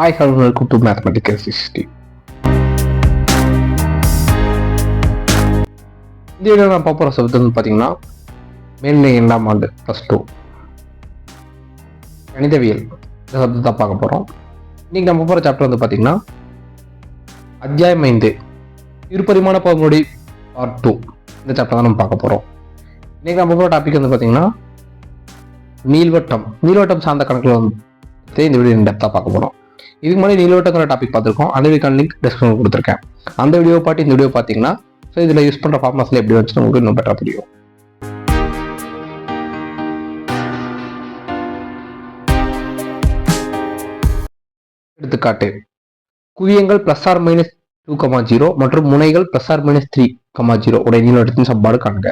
Hi hello welcome to mathematical sixty இந்த video நான் பார்க்க போகிற சப்ஜெக்ட் வந்து பார்த்தீங்கன்னா மேல்நிலை இரண்டாம் ஆண்டு ப்ளஸ் டூ கணிதவியல். இந்த சப்ஜெக்ட் தான் பார்க்க போகிறோம் இன்றைக்கி நம்ம போகிற சாப்டர் வந்து பார்த்தீங்கன்னா அத்தியாயம் ஐந்து. இருபரிமாண பகுதி பார்ட் டூ இந்த சாப்டர் தான் நம்ம பார்க்க போகிறோம் இன்றைக்கி நம்ம போகிற டாபிக் வந்து பார்த்தீங்கன்னா நீள்வட்டம். நீள்வட்டம் சார்ந்த கணக்கில் வந்து இந்த வீடியோ டெப்த்தாக பார்க்க போகிறோம் இதுக்கு முன்னாடி நீள்வட்டங்கிற டாபிக் பார்த்துருக்கோம். அந்த வீக்கான லிங்க் டிஸ்கிரிப்ஷன் கொடுத்துருக்கேன். அந்த வீடியோ பாட்டு இந்த வீடியோ பார்த்தீங்கன்னா ஸோ இதில் யூஸ் பண்ணுற ஃபார்மஸில் எப்படி வந்துச்சுன்னு உங்களுக்கு இன்னும் பெட்டராக புரியும் எடுத்துக்காட்டு குவியங்கள் plus or minus two comma zero மற்றும் முனைகள் plus or minus three comma zero உடைய நீளத்தின் சம்பாடு காண்க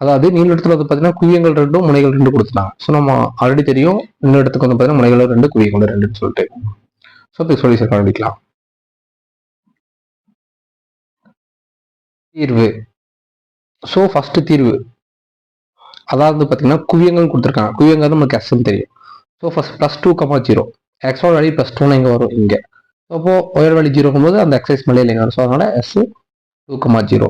அதாவது நீளத்தில் வந்து பார்த்தீங்கன்னா குவியங்கள் ரெண்டும் முனைகள் ரெண்டு கொடுத்துட்டாங்க. ஸோ நம்ம ஆல்ரெடி தெரியும் நீளத்துக்கு வந்து பார்த்தீங்கன்னா முனைகள் ரெண்டு குவியங்கள் ரெண்டுன்னு சொல்லிட்டு. ஸோ அதுக்கு சொல்யூஷன் கண்டுபிடிக்கலாம். தீர்வு. ஸோ ஃபர்ஸ்ட் தீர்வு. அதாவது பார்த்தீங்கன்னா குவியங்கள் கொடுத்துருக்காங்க. குவியங்கள் நமக்கு எஸ்ன்னு தெரியும். So first plus two comma zero எக்ஸோட வேல்யூ ப்ளஸ் டூன்னு இங்கே வரும்? இங்கே. அப்போ ஒயர் வேல்யூ ஜீரோக்கும் போது அந்த எக்ஸைஸ் மேலே இல்லைங்க. வரும் ஸோ அதனால S two comma zero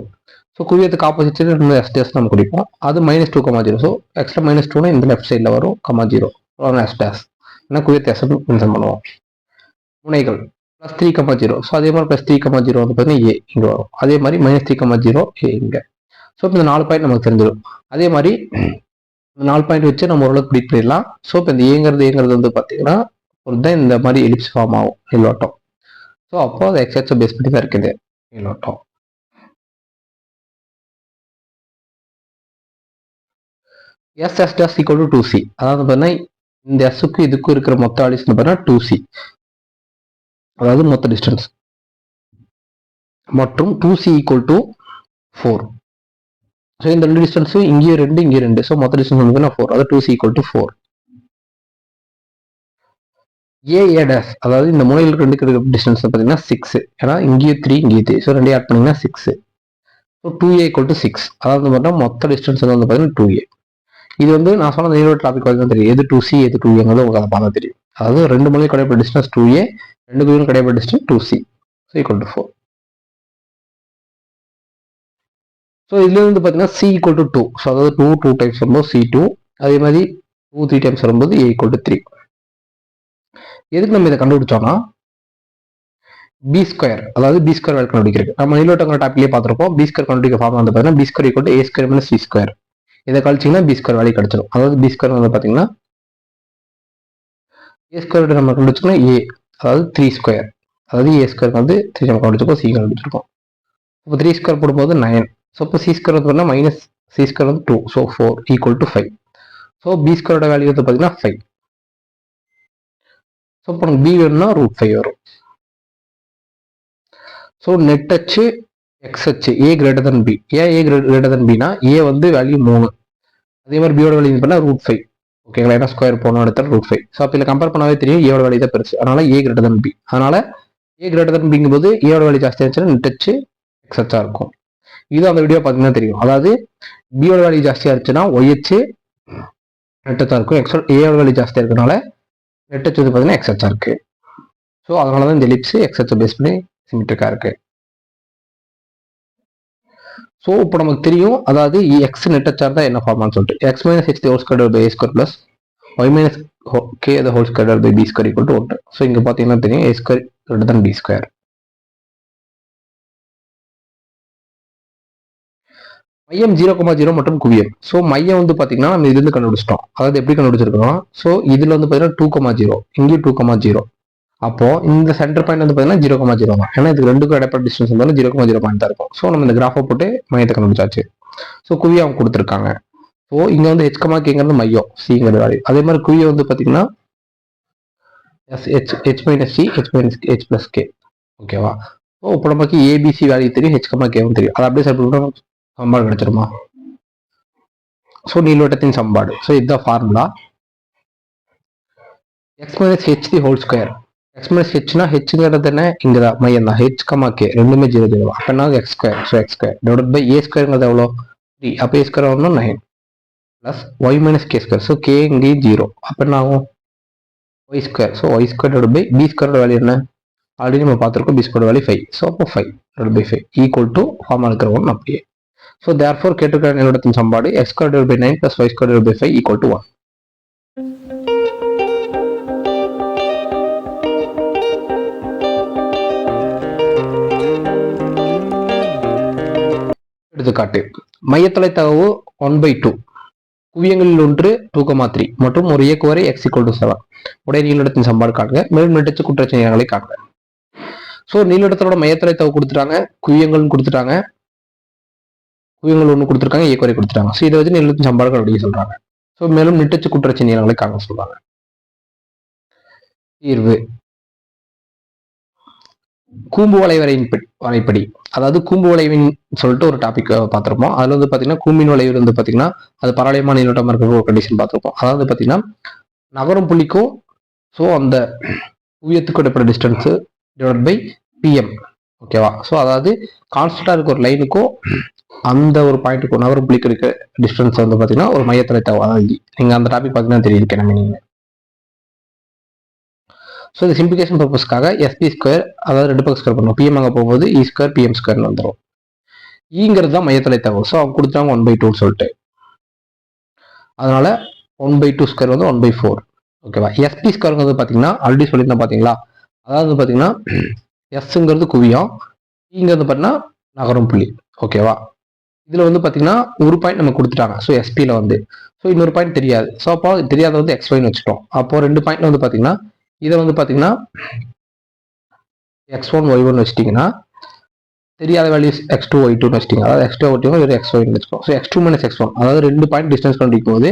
so குவியத்துக்கு opposite ரெண்டு எஸ் டேஸ் நம்ம குடிப்போம். அது minus two comma zero so extra minus டூனா இந்த லெஃப்ட் சைடில் வரும் கமா ஜீரோ எஸ் டேஸ் ஏன்னா குவியத்தை எஸ் மென்ஷன் பண்ணுவோம். முனைகள் plus three comma zero so அதே மாதிரி ப்ளஸ் த்ரீ கமா ஜீரோ வந்து பார்த்தீங்கன்னா ஏ இங்கே வரும். அதே மாதிரி minus three comma zero A இங்கே. ஸோ இப்போ இந்த நாலு பாயிண்ட் நமக்கு தெரிஞ்சிடும். அதே மாதிரி இந்த நாலு பாயிண்ட் வச்சு நம்ம ஓரளவுக்கு பிடிட் பண்ணிடலாம். ஸோ இப்போ இந்த ஏங்கிறது ஏங்கிறது வந்து பார்த்தீங்கன்னா ஒரு தான் இந்த மாதிரி எலிப்ஸ் ஃபார்ம் ஆகும் நீள்வட்டம் ஸோ அப்போ அது எக்ஸாக்ஸை பேஸ் பண்ணி தான் இருக்குது நீள்வட்டம் S S dash equal to two C அதாவது பார்த்தீங்கன்னா இந்த எஸ்ஸுக்கு இதுக்கும் இருக்கிற மொத்த ஆடிஷன் பார்த்தீங்கன்னா டூ சி அதாவது மொத்த டிஸ்டன்ஸ் மற்றும் two C equal to four so இந்த ரெண்டு டிஸ்டன்ஸும் இங்கேயும் ரெண்டு இங்கேயும் ரெண்டு. ஸோ மொத்த டிஸ்டன்ஸ் வந்து ஃபோர் அதாவது two C equal to four A A dash அதாவது இந்த முனையில் ரெண்டுக்கு இருக்கிற டிஸ்டன்ஸ் பார்த்தீங்கன்னா சிக்ஸ் ஏன்னா இங்கேயும் த்ரீ இங்கேயும் த்ரீ ஸோ ரெண்டே ஆட் பண்ணிங்கன்னா six so two A equal to six அதாவது பார்த்தீங்கன்னா மொத்த டிஸ்டன்ஸ் வந்து பார்த்தீங்கன்னா டூ ஏ இது வந்து நான் சொன்ன ஈரோடு டாபிக் வரைக்கும் தெரியும். எது டூ சி எது டூ ஏங்கிறது e உங்களுக்கு அதை பார்த்தா தெரியும். அதாவது ரெண்டு மொழியும் கிடைப்பட டிஸ்டன்ஸ் டூ ஏ ரெண்டு குவியும் கிடைப்பட distance two C so equal to four so இதுல வந்து பார்த்தீங்கன்னா C equal to two so அதாவது டூ டூ டைம்ஸ் வரும்போது சி டூ அதே மாதிரி டூ த்ரீ டைம்ஸ் வரும்போது ஏ ஈக்குவல் டு த்ரீ எதுக்கு நம்ம இதை கண்டுபிடிச்சோம்னா பி ஸ்கொயர் அதாவது பி ஸ்கொயர் வேல் கண்டுபிடிக்கிறது நம்ம நீலோட்டங்கிற டாப்பிலே பார்த்துருப்போம். பி ஸ்கொயர் கண்டுபிடிக்க ஃபார்ம் வந்து பார்த்தீங்கன்னா B square equal to A square minus C square இதை கழிச்சிங்கன்னா பி ஸ்கொயர் வேல்யூ கிடைச்சிடும் அதாவது பி ஸ்கொயர் வந்து பார்த்தீங்கன்னா ஏ ஸ்கொயர் நம்ம கண்டுபிடிச்சோம்னா ஏ அதாவது த்ரீ ஸ்கொயர் அதாவது ஏ ஸ்கொயர் வந்து த்ரீ நம்ம கண்டுபிடிச்சிருக்கோம் சி கண்டுபிடிச்சிருக்கோம். இப்போ த்ரீ ஸ்கொயர் போடும்போது நைன் ஸோ இப்போ சி ஸ்கொயர் வந்து பார்த்தீங்கன்னா மைனஸ் சி ஸ்கொயர் வந்து two so four equal to five so B ஸ்கொயரோட வேல்யூ வந்து பார்த்தீங்கன்னா ஃபைவ் ஸோ இப்போ நமக்கு பி வேணும்னா ரூட் ஃபைவ் வரும். ஸோ நெட் அச்சு எக்ஸ் அச்சு ஏ கிரேட்டர் தன் பி ஏன் ஏ கிரேட்டர் தன் பினா ஏ வந்து வேல்யூ மூணு. அதே மாதிரி பியோட வேல்யூ பண்ணால் ரூட் ஃபைவ் ஓகேங்களா ஏன்னா ஸ்கொயர் போனோம் எடுத்தால் ரூட் ஃபைவ் ஸோ அப்போ இதில் கம்பேர் பண்ணாவே தெரியும் ஏவோட வேல்யூ தான் பெருசு. அதனால ஏ கிரேட்டர் தன் பி அதனால ஏ கிரேட்டர் தன் பிங்கும் போது ஏவோட வேல்யூ ஜாஸ்தியாக இருந்துச்சுன்னா நெட் அச்சு எக்ஸ் இருக்கும். இது அந்த வீடியோ பார்த்தீங்கன்னா தெரியும். அதாவது பியோட வேல்யூ ஜாஸ்தியாக இருந்துச்சுன்னா ஒய்ஹெச் நெட்டச்சாக இருக்கும். எக்ஸ் ஏவோட வேல்யூ ஜாஸ்தியாக இருக்கனால நெட்டச்சு வந்து பார்த்தீங்கன்னா எக்ஸ் இருக்குது ஸோ அதனால தான் இந்த லிப்ஸ் எக்ஸ் அச்சை பேஸ் பண்ணி சிமெட்ரிக்காக இருக்குது ஸோ இப்போ நமக்கு தெரியும் அதாவது எக்ஸ் நெட்டச்சார் தான் என்ன ஃபார்மான்னு சொல்லிட்டு. X minus h whole square by a square plus y minus k the whole square by b square equal to ஒன்று ஸோ இங்கே பார்த்தீங்கன்னா தெரியும் a square greater than b square மையம் ஜீரோ கமா ஜீரோ மற்றும் குவியம். ஸோ மையம் வந்து பார்த்தீங்கன்னா நம்ம இதுலேருந்து கண்டுபிடிச்சிட்டோம். அதாவது எப்படி கண்டுபிடிச்சிருக்கோம் ஸோ இதில் வந்து பார்த்தீங்கன்னா டூ கமா ஜீரோ இங்கேயும் டூ கமா ஜீரோ அப்போ இந்த சென்டர் பாயிண்ட் வந்து பார்த்தீங்கன்னா ஜீரோ கமா ஜீரோ தான். ஏன்னா இதுக்கு ரெண்டுக்கும் இடைப்பட்ட டிஸ்டன்ஸ் வந்து ஜீரோ கமா ஜீரோ பாயிண்ட் தான் இருக்கும். ஸோ நம்ம இந்த கிராஃபை போட்டு மையத்தை கண்டுபிடிச்சாச்சு. ஸோ குவியை அவங்க கொடுத்துருக்காங்க. ஸோ இங்கே வந்து ஹெச் கமா கேங்கிறது மையம். சிங்கிறது வேல்யூ அதே மாதிரி குவியை வந்து பார்த்தீங்கன்னா S H H minus C H minus H plus K ஓகேவா ஸோ இப்போ நமக்கு ஏபிசி வேல்யூ தெரியும் ஹெச் கமா கேவும் தெரியும். அதை அப்படியே சாப்பிட்டு சம்பாடு கிடைச்சிருமா? ஸோ நீள்வட்டத்தின் சம்பாடு ஸோ இதுதான் formula x minus h the whole square x minus ஹெச்னா ஹெச்ங்கிறது என்ன இங்கே தான் மையம் தான் ஹெச் கமா கே ரெண்டுமே ஜீரோ ஜீரோ அப்போனா x square so x square divide by a ஸ்கொயருங்கிறது எவ்வளோ த்ரீ அப்போ ஏ ஸ்கொயர் வரணும் nine plus Y minus K square so K இங்கேயும் ஜீரோ அப்போ என்ன ஆகும் Y square so Y square by B ஸ்கொயரோட வேல்யூ என்ன ஆல்ரெடி நம்ம பார்த்துருக்கோம் B square value five so அப்போ five divide by five equal to pharma இருக்கிற ஒன் அப்படியே ஸோ தேர் ஃபோர் கேட்டிருக்கிற நிலவரத்தின் சம்பாடு x square divide by nine plus y square divide by five equal to one எடுத்துக்காட்டு. மையத்தலை தகவு ஒன் பை டூ குவியங்களில் ஒன்று டூ கமா த்ரீ மற்றும் ஒரு இயக்குவரை எக்ஸ் இக்குவல் டு செவன் உடைய நீளத்தின் சம்பாடு காட்டுங்க மேலும் நெட்டச்சு குற்றச்செயல்களை காட்டுங்க ஸோ நீளத்தோட மையத்தலை தகவு கொடுத்துட்டாங்க. குவியங்கள்னு கொடுத்துட்டாங்க. குவியங்கள் ஒன்று கொடுத்துருக்காங்க இயக்குவரை கொடுத்துட்டாங்க. ஸோ இதை வச்சு நீளத்தின் சம்பாடு கண்டுபிடிக்க சொல்றாங்க. ஸோ மேலும் நெட்டச்சு குற்றச்செயல்களை காண சொல்றாங்க. தீர்வு. கூம்பு வளைவரையின் வரைப்படி அதாவது கூம்பு வளைவின் சொல்லிட்டு ஒரு டாபிக் பார்த்துருப்போம். அதில் வந்து பார்த்தீங்கன்னா கூம்பின் வளைவு வந்து பார்த்தீங்கன்னா அது பரவலையமான நீளோட்டமாக இருக்கிற ஒரு கண்டிஷன் பார்த்துருப்போம். அதாவது பார்த்தீங்கன்னா நகரும் புள்ளிக்கும் ஸோ அந்த குவியத்துக்கு எடுப்பட டிஸ்டன்ஸு டிவைட் பை பிஎம் ஓகேவா ஸோ அதாவது கான்ஸ்டண்டாக இருக்க ஒரு லைனுக்கும் அந்த ஒரு பாயிண்ட்டுக்கும் நகரும் புள்ளிக்கு இருக்க டிஸ்டன்ஸ் வந்து பார்த்தீங்கன்னா ஒரு மையத்தலை தகவல். நீங்கள் அந்த டாபிக் பார்த்தீங்கன்னா தெரியிருக்கேன் நம்ம நீங்கள் ஸோ இந்த சிம்பிளிகேஷன் பர்பஸ்க்காக எஸ்பி ஸ்கொயர் அதாவது ரெண்டு பக்கம் ஸ்கொயர் பண்ணுவோம். பிஎம் அங்கே போகும்போது e இ ஸ்கொயர் பிஎம் ஸ்கொயர்னு வந்துடும் ஈங்கிறது தான் மையத்தலை தகவல். ஸோ அவங்க கொடுத்தாங்க ஒன் பை டூன்னு சொல்லிட்டு. அதனால ஒன் பை டூ ஸ்கொயர் வந்து ஒன் பை ஃபோர் ஓகேவா எஸ்பி ஸ்கொயருங்கிறது பார்த்தீங்கன்னா ஆல்ரெடி சொல்லியிருந்தேன் பார்த்தீங்களா அதாவது பார்த்தீங்கன்னா எஸ்ங்கிறது குவியம். இங்கிறது பார்த்தீங்கன்னா நகரும் புள்ளி. ஓகேவா இதில் வந்து பார்த்தீங்கன்னா ஒரு பாயிண்ட் நம்ம கொடுத்துட்டாங்க. ஸோ எஸ்பியில் வந்து. ஸோ இன்னொரு பாயிண்ட் தெரியாது. ஸோ அப்போ தெரியாத வந்து எக்ஸ் ஒய்னு வச்சுட்டோம். அப்போ ரெண்டு பாயிண்ட் வந்து பார்த்தீங்கன்னா இதை வந்து பார்த்தீங்கன்னா எக்ஸ் ஒன் ஒய் ஒன் வச்சிட்டிங்கன்னா தெரியாத வேல்யூஸ் எக்ஸ் டூ ஒய் டூன்னு வச்சிட்டிங்க. அதாவது எக்ஸ் டூ ஒய் டூ ஒரு எக்ஸ் ஒய்னு வச்சுக்கோம் so x two minus x one அதாவது ரெண்டு பாயிண்ட் டிஸ்டன்ஸ் கண்டுபிடிக்கும் போது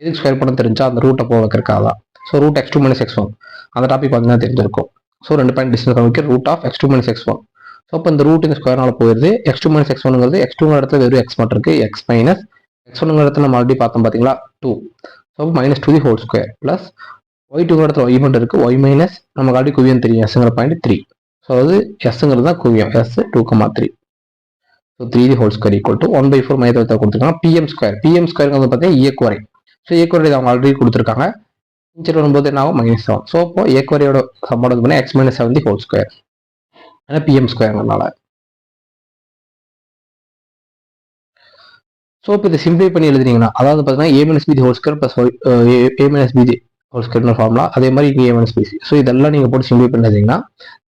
எதுக்கு ஸ்கொயர் பண்ண தெரிஞ்சா அந்த ரூட்டை போக வைக்கிறக்காக தான் so root x two minus x one அந்த டாபிக் பார்த்தீங்கன்னா தெரிஞ்சிருக்கும். ஸோ ரெண்டு பாயிண்ட் டிஸ்டன்ஸ் கண்டுபிடிக்க root of x two minus x one so அப்போ இந்த ரூட் இந்த ஸ்கொயர்னால போயிருது. எக்ஸ் டூ மைனஸ் எக்ஸ் ஒன்னுங்கிறது எக்ஸ் டூங்கிற இடத்துல வெறும் எக்ஸ் மட்டும் இருக்குது எக்ஸ் மைனஸ் எக்ஸ் ஒன்னுங்கிற இடத்துல நம்ம ஆல்ரெடி பார்த்தோம் பார்த்தீங்களா two so minus two the whole square plus y two இடத்துல ஒய் மட்டும் இருக்குது ஒய் மைனஸ் நமக்கு ஆல்ரெடி குவியம் தெரியும் எஸ்ங்கிற பாயிண்ட் த்ரீ ஸோ அது எஸ்ங்கிறது தான் குவியம். S two comma three so three the whole square equal to one by four மையத்தை கொடுத்துருக்காங்க. பிஎம் ஸ்கொயர் பிஎம் ஸ்கொயர் வந்து பார்த்தீங்கன்னா இயக்குவரை ஸோ இயக்குவரை அவங்க ஆல்ரெடி கொடுத்துருக்காங்க. இன்ச்சர் வரும்போது என்ன ஆகும்? மைனஸ் செவன் ஸோ இப்போ இயக்குவரையோட சம்மோட பண்ணி x minus seven the whole square ஏன்னா பிஎம் ஸ்கொயர்னால ஸோ இப்போ இதை சிம்பிளை பண்ணி எழுதுனீங்கன்னா அதாவது பார்த்தீங்கன்னா a minus b the whole square plus a minus b the whole ஸ்கொயர்னு ஃபார்முலா அதே மாதிரி இங்கே ஏ மைனஸ் ஸோ இதெல்லாம் நீங்கள் போட்டு சிம்பிள் பண்ணீங்கன்னா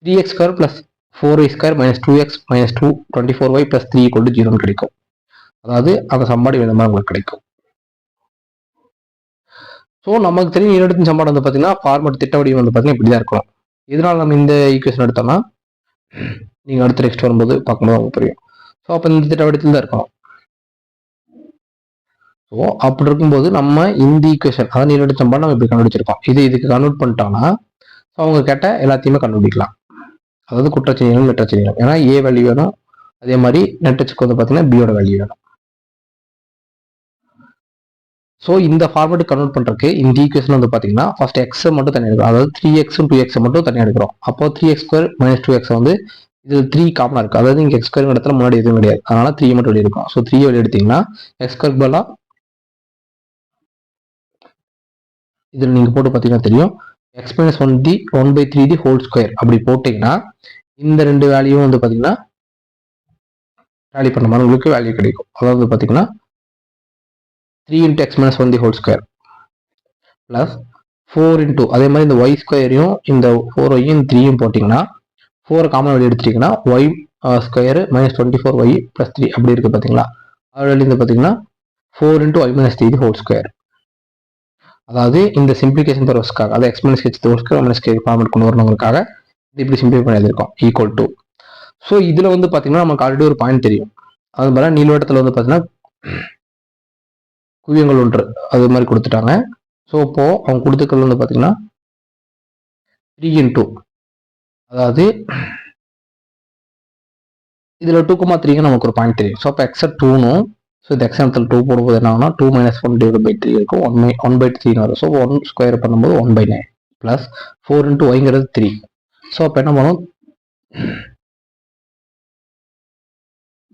three x square plus four y square minus two x minus two twenty four y plus three கொண்டு ஜீரோன்னு கிடைக்கும். அதாவது அந்த சம்பாடு இந்த மாதிரி உங்களுக்கு கிடைக்கும். ஸோ நமக்கு தெரியும் ஈரோடு சம்பாடு வந்து பார்த்தீங்கன்னா ஃபார்மட் திட்ட வடிவம் வந்து பார்த்தீங்கன்னா இப்படி தான் இருக்கலாம் இதனால் நம்ம இந்த ஈக்குவேஷன் எடுத்தோம்னா நீங்கள் அடுத்த நெக்ஸ்ட் வரும்போது பார்க்கும்போது உங்களுக்கு புரியும். ஸோ அப்போ இந்த திட்ட வடிவத்தில் தான் இருக்கணும். ஸோ அப்படி இருக்கும்போது நம்ம இந்த ஈக்குவேஷன் அதாவது நீரோட சம்பா நம்ம இப்படி கண்டுபிடிச்சிருக்கோம்? இது இதுக்கு கன்வெர்ட் பண்ணிட்டோம்னா ஸோ அவங்க கேட்ட எல்லாத்தையுமே கண்டுபிடிக்கலாம். அதாவது குற்றச்செயலும் நெட்டச்செயலும் ஏன்னா ஏ வேல்யூ வேணும். அதே மாதிரி நெட்டச்சுக்கு வந்து பார்த்தீங்கன்னா பியோட வேல்யூ வேணும். ஸோ இந்த ஃபார்மேட் கன்வெர்ட் பண்ணுறதுக்கு இந்த ஈக்குவேஷன் வந்து பார்த்தீங்கன்னா ஃபர்ஸ்ட் எக்ஸ் மட்டும் தனியாக எடுக்கிறோம். அதாவது த்ரீ எக்ஸும் டூ எக்ஸ் மட்டும் தனியாக எடுக்கிறோம். அப்போ three x square minus two x வந்து இது த்ரீ காமனாக இருக்குது அதாவது இங்கே எக்ஸ் ஸ்கொயர் இடத்துல முன்னாடி எதுவும் கிடையாது. அதனால த்ரீ மட்டும் வெளியே இருக்கும் ஸோ த்ரீ வெளியே எடுத்தீங்கன்னா எக்ஸ் ஸ்கொயர் பதிலாக இதில் நீங்கள் போட்டு பார்த்தீங்கன்னா தெரியும். X minus one the one by three the whole square அப்படி போட்டிங்கன்னா இந்த ரெண்டு வேல்யூவும் வந்து பார்த்தீங்கன்னா வேல்யூ பண்ண மாதிரி உங்களுக்கு வேல்யூ கிடைக்கும். அதாவது பார்த்தீங்கன்னா three into x minus one the whole square plus four into அதே மாதிரி இந்த ஒய் ஸ்கொயரையும் இந்த ஃபோர் ஒய்யும் த்ரீயும் போட்டிங்கன்னா ஃபோர் காமன் வெளியே எடுத்துட்டிங்கன்னா y square minus twenty four y plus three அப்படி இருக்குது பார்த்தீங்களா? அது வந்து பார்த்தீங்கன்னா four into y minus three whole square அதாவது இந்த சிம்பிளிகேஷன் பர்பஸ்க்காக அதாவது எக்ஸ்மென்ஸ் ஸ்கெச் தோஸ்க்கு மைனஸ் கே ஃபார்மேட் கொண்டு வரணுங்களுக்காக இது இப்படி சிம்பிளை பண்ணி எழுதியிருக்கோம் ஈக்குவல் டு ஸோ இதில் வந்து பார்த்தீங்கன்னா நமக்கு ஆல்ரெடி ஒரு பாயிண்ட் தெரியும். அது மாதிரி நீள்வட்டத்தில் வந்து பார்த்தீங்கன்னா குவியங்கள் ஒன்று அது மாதிரி கொடுத்துட்டாங்க. ஸோ இப்போது அவங்க கொடுத்துக்கிறது வந்து பார்த்தீங்கன்னா த்ரீ இன் டூ அதாவது இதில் டூ குமா த்ரீங்க நமக்கு ஒரு பாயிண்ட் தெரியும். ஸோ அப்போ எக்ஸட் டூனும் ஸோ இந்த எக்ஸாம்பிள் டூ போடும்போது என்னன்னா two minus one divide by three இருக்கும். One by one by three வரும். ஸோ ஒன் ஸ்கொயர் பண்ணும்போது one by nine plus four into ஒய்ங்கிறது three so அப்போ என்ன பண்ணும்?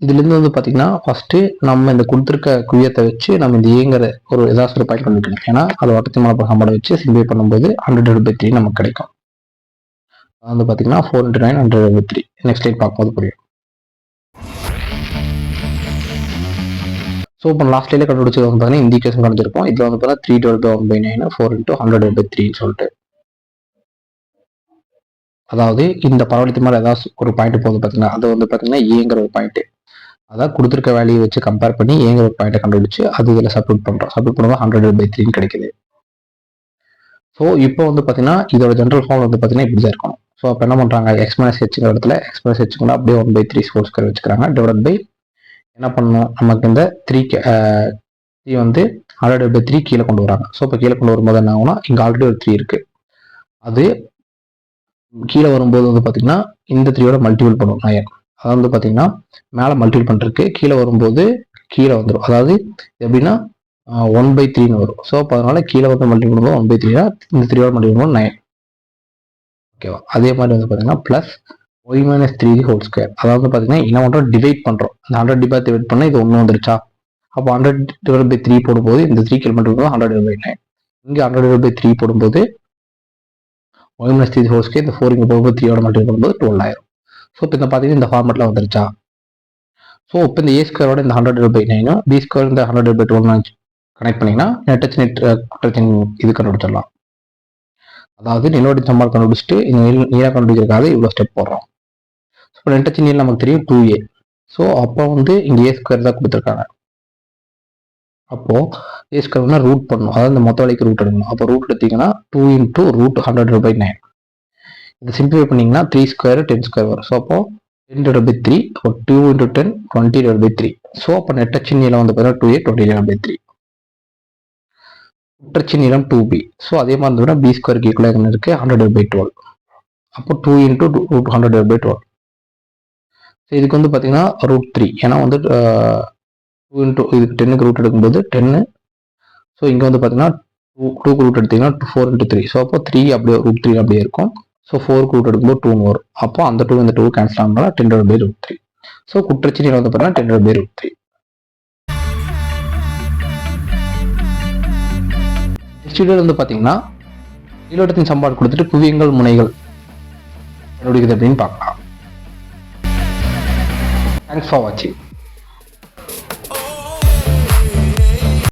இதுலேருந்து வந்து பார்த்தீங்கன்னா ஃபஸ்ட்டு நம்ம இந்த கொடுத்துருக்க குவியத்தை வச்சு நம்ம இந்த ஏங்கிற ஒரு ஏதாச்சும் ஒரு பாயிண்ட் பண்ணிக்கணும். ஏன்னா அது வட்டத்தி மலப்ப சம்பளம் வச்சு சிம்பிளை பண்ணும்போது ஹண்ட்ரட் பை த்ரீ நமக்கு கிடைக்கும். அது வந்து பார்த்தீங்கன்னா four into nine hundred by three next time பார்க்கும்போது புரியும். ஸோ இப்போ லாஸ்ட் டேல கண்டுபிடிச்சது வந்து பார்த்தீங்கன்னா இந்த ஈக்குவேஷன் கண்டுபிடிச்சிருப்போம். இதில் வந்து பார்த்தீங்கன்னா three twelve by one by nine four into hundred by த்ரீன்னு சொல்லிட்டு. அதாவது இந்த பரவலத்து மேலே ஏதாவது ஒரு பாயிண்ட் போகுது பார்த்தீங்கன்னா அது வந்து பார்த்தீங்கன்னா ஏங்கிற ஒரு பாயிண்ட் அதான் கொடுத்துருக்க வேல்யூ வச்சு கம்பேர் பண்ணி ஏங்கிற ஒரு பாயிண்ட்டை கண்டுபிடிச்சு அது இதில் சப்மிட் பண்ணுறோம் சப்மிட் பண்ணும்போது ஹண்ட்ரட் பை த்ரீன்னு கிடைக்குது. ஸோ இப்போ வந்து பார்த்தீங்கன்னா இதோட ஜென்ரல் ஃபார்ம் வந்து பார்த்தீங்கன்னா இப்படி தான் இருக்கும் ஸோ அப்போ என்ன பண்ணுறாங்க எக்ஸ் மைனஸ் ஹெச்சுங்கிற இடத்துல எக்ஸ் மைனஸ் அப்படியே one by three score square வச்சுக்கிறாங்க. டிவைட் பை என்ன பண்ணணும்? நமக்கு இந்த த்ரீ த்ரீ வந்து ஹண்ட்ரட் பை த்ரீ கீழே கொண்டு வராங்க. ஸோ இப்போ கீழே கொண்டு வரும்போது என்ன ஆகும்னா இங்கே ஆல்ரெடி ஒரு த்ரீ இருக்குது அது கீழே வரும்போது வந்து பார்த்திங்கன்னா இந்த த்ரீயோட மல்டிபிள் பண்ணும். நயன் அதாவது வந்து பார்த்தீங்கன்னா மேலே மல்டிபிள் பண்ணிருக்கு கீழே வரும்போது கீழே வந்துடும் அதாவது எப்படின்னா ஒன் பை த்ரீன்னு வரும். ஸோ அப்போ அதனால் கீழே வந்து மல்டிபிள் பண்ணும்போது ஒன் பை த்ரீனா இந்த த்ரீயோட மல்டிபிள் பண்ணும்போது நயன் ஓகேவா அதே மாதிரி வந்து பார்த்தீங்கன்னா plus y minus three whole square அதாவது பார்த்தீங்கன்னா என்ன பண்ணுறோம் டிவைட் பண்ணுறோம் இந்த ஹண்ட்ரட் டிவைட் டிவைட் பண்ணால் இது ஒன்று வந்துருச்சா? அப்போ ஹண்ட்ரட் டிவைட் பை த்ரீ போடும்போது இந்த three kilometre hundred divide by nine இங்கே ஹண்ட்ரட் டிவைட் பை த்ரீ போடும்போது y minus three whole square இந்த ஃபோர் இங்கே போகும்போது த்ரீயோட மல்டிபிள் பண்ணும்போது டுவெல் ஆயிரும். ஸோ இப்போ இந்த பார்த்தீங்கன்னா இந்த ஃபார்மெட்டில் வந்துருச்சா? ஸோ இப்போ இந்த ஏ ஸ்கொயரோட இந்த ஹண்ட்ரட் பை நைனும் பி ஸ்கொயர் இந்த ஹண்ட்ரட் பை டுவெல் கனெக்ட் பண்ணிங்கன்னா நெட்டச் நெட் uh, இது கண்டுபிடிச்சிடலாம். அதாவது நிலவடி சம்பால் கண்டுபிடிச்சிட்டு நீராக கண்டுபிடிக்கிறதுக்காக இவ்வளோ ஸ்டெப் போடுறோம். இப்போ நெட்டச் நீர் நமக்கு தெரியும் டூ ஏ ஸோ அப்போ வந்து இங்கே ஏ ஸ்கொயர் தான் கொடுத்துருக்காங்க. அப்போது ஏ ஸ்கொயர்னா ரூட் பண்ணணும். அதாவது இந்த மொத்த வழிக்கு ரூட் எடுக்கணும். அப்போ ரூட் எடுத்தீங்கன்னா two into root hundred by nine இதை சிம்பிளை பண்ணிங்கன்னா த்ரீ ஸ்கொயர் டென் ஸ்கொயர் வரும். ஸோ அப்போ டென் டிவைட் பை த்ரீ அப்போ two into ten twenty divide by three so அப்போ நெட்டச்சு நீளம் வந்து பார்த்தீங்கன்னா two a twenty divide by three குற்றச்சி நீளம் டூ பி ஸோ அதே மாதிரி இருந்ததுன்னா பி ஸ்கொயர் ஈக்குவலாக என்ன இருக்குது ஹண்ட்ரட் பை டுவெல் அப்போ two into root hundred by twelve so இதுக்கு வந்து பார்த்தீங்கன்னா ரூட் த்ரீ ஏன்னா வந்து டூ இன்ட்டு இதுக்கு டென்னுக்கு ரூட் எடுக்கும்போது டென்னு ஸோ இங்கே வந்து பார்த்தீங்கன்னா டூ டூக்கு ரூட் எடுத்தீங்கன்னா two four into three so அப்போ த்ரீ அப்படியே ரூட் த்ரீ அப்படியே இருக்கும். ஸோ ஃபோருக்கு ரூட் எடுக்கும்போது டூன்னு வரும் அப்போ அந்த டூ இந்த டூ கேன்சல் ஆனாலும் ten by root three so குற்றச்சி நீளம் வந்து பார்த்தீங்கன்னா ten by root three next வந்து பார்த்தீங்கன்னா நீலோட்டத்தின் சம்பாடு கொடுத்துட்டு குவியங்கள் முனைகள் கண்டுபிடிக்குது அப்படின்னு பார்க்கலாம். தேங்க்ஸ் ஃபார் வாட்சிங்